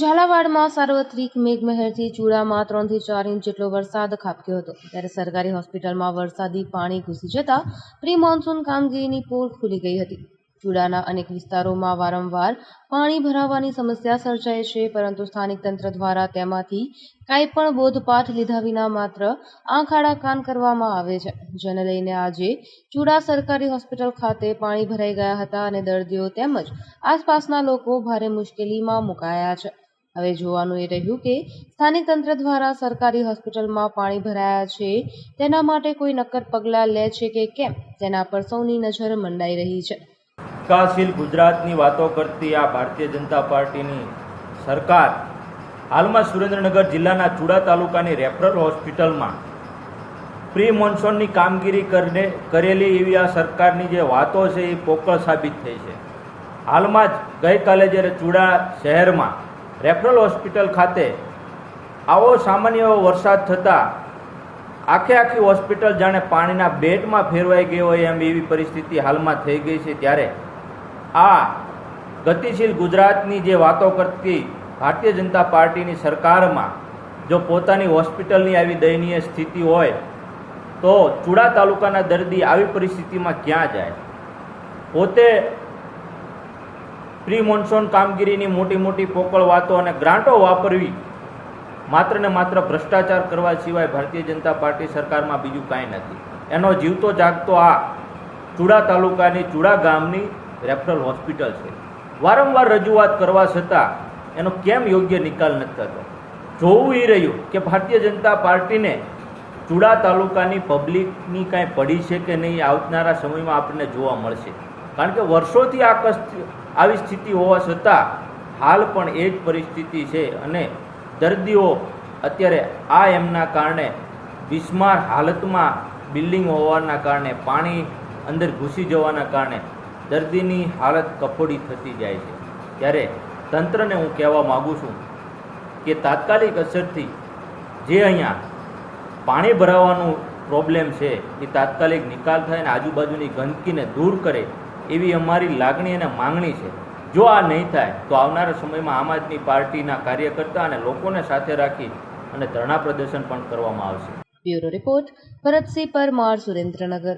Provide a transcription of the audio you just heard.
ઝાલાવાડમાં સાર્વત્રિક મેઘમહેરથી ચૂડામાં ત્રણથી ચાર ઇંચ જેટલો વરસાદ ખાબક્યો હતો. ત્યારે સરકારી હોસ્પિટલમાં વરસાદી પાણી ઘૂસી જતા પ્રી મોન્સૂન કામગીરીની પોલ ખુલી ગઈ હતી. ચૂડાના અનેક વિસ્તારોમાં વારંવાર પાણી ભરાવાની સમસ્યા સર્જાય છે, પરંતુ સ્થાનિક તંત્ર દ્વારા તેમાંથી કાંઈ પણ બોધપાઠ લીધા વિના માત્ર આંખ આડા કાન કરવામાં આવે છે. જેને લઈને આજે ચૂડા સરકારી હોસ્પિટલ ખાતે પાણી ભરાઈ ગયા હતા અને દર્દીઓ તેમજ આસપાસના લોકો ભારે મુશ્કેલીમાં મુકાયા છે. હવે જોવાનું એ રહ્યું કે સ્થાનિક તંત્ર દ્વારા સરકારી હોસ્પિટલમાં પાણી ભરાયા છે, તેના માટે કોઈ નક્કર પગલાં લે છે કે કેમ? તેના પર સૌની નજર મંડાઈ રહી છે. વિકાસશીલ ગુજરાતની વાતો કરતી આ ભારતીય જનતા પાર્ટીની સરકાર હાલમાં સુરેન્દ્રનગર જિલ્લાના ચુડા તાલુકાની રેફરલ હોસ્પિટલમાં પ્રી મોન્સૂનની કામગીરી કરીને, કરેલી એવી આ સરકારની જે વાતો છે એ પોકળ સાબિત થઈ છે. હાલમાં જ ગઈકાલે જ્યારે ચુડા શહેરમાં રેફરલ હોસ્પિટલ ખાતે આવો સામાન્ય એવો વરસાદ થતાં આખે આખી હોસ્પિટલ જાણે પાણીના બેટમાં ફેરવાઈ ગઈ હોય એમ એવી પરિસ્થિતિ હાલમાં થઈ ગઈ છે ત્યારે આ ગતિશીલ ગુજરાતની જે વાતો કરતી ભારતીય જનતા પાર્ટીની સરકારમાં જો પોતાની હોસ્પિટલની આવી દયનીય સ્થિતિ હોય તો ચુડા તાલુકાના દર્દી આવી પરિસ્થિતિમાં ક્યાં જાય? પોતે પ્રી મોન્સૂન કામગીરીની મોટી મોટી પોકળ વાતો અને ગ્રાન્ટો વાપરવી માત્ર ને માત્ર ભ્રષ્ટાચાર કરવા સિવાય ભારતીય જનતા પાર્ટી સરકારમાં બીજું કાંઈ નથી. એનો જીવતો જાગતો આ ચુડા તાલુકાની ચુડા ગામની રેફરલ હોસ્પિટલ છે. વારંવાર રજૂઆત કરવા છતાં એનો કેમ યોગ્ય નિકાલ નથી થતો? જોવું એ રહ્યું કે ભારતીય જનતા પાર્ટીને ચુડા તાલુકાની પબ્લિકની કાંઈ પડી છે કે નહીં આવનારા સમયમાં આપણને જોવા મળશે. કારણ કે વર્ષોથી આ આવી સ્થિતિ હોવા છતાં હાલ પણ એ જ પરિસ્થિતિ છે અને દર્દીઓ અત્યારે આ એમના કારણે બિસ્માર હાલતમાં બિલ્ડિંગ હોવાના કારણે, પાણી અંદર ઘૂસી જવાના કારણે દર્દીની હાલત કફોડી થતી જાય છે. ત્યારે તંત્રને હું કહેવા માગું છું કે તાત્કાલિક અસરથી જે અહીંયા પાણી ભરાવાનું પ્રોબ્લેમ છે, એ તાત્કાલિક નિકાલ થાય અને આજુબાજુની ગંદકીને દૂર કરે. એવી અમારી લાગણી અને માંગણી છે. જો આ નહીં થાય, તો આવનારા સમયમાં આમ આદમી પાર્ટીના કાર્યકર્તા અને લોકોને સાથે રાખી અને ધરણા પ્રદર્શન પણ કરવામાં આવશે. Bureau report, Bharatsinh Parmar, Surendranagar.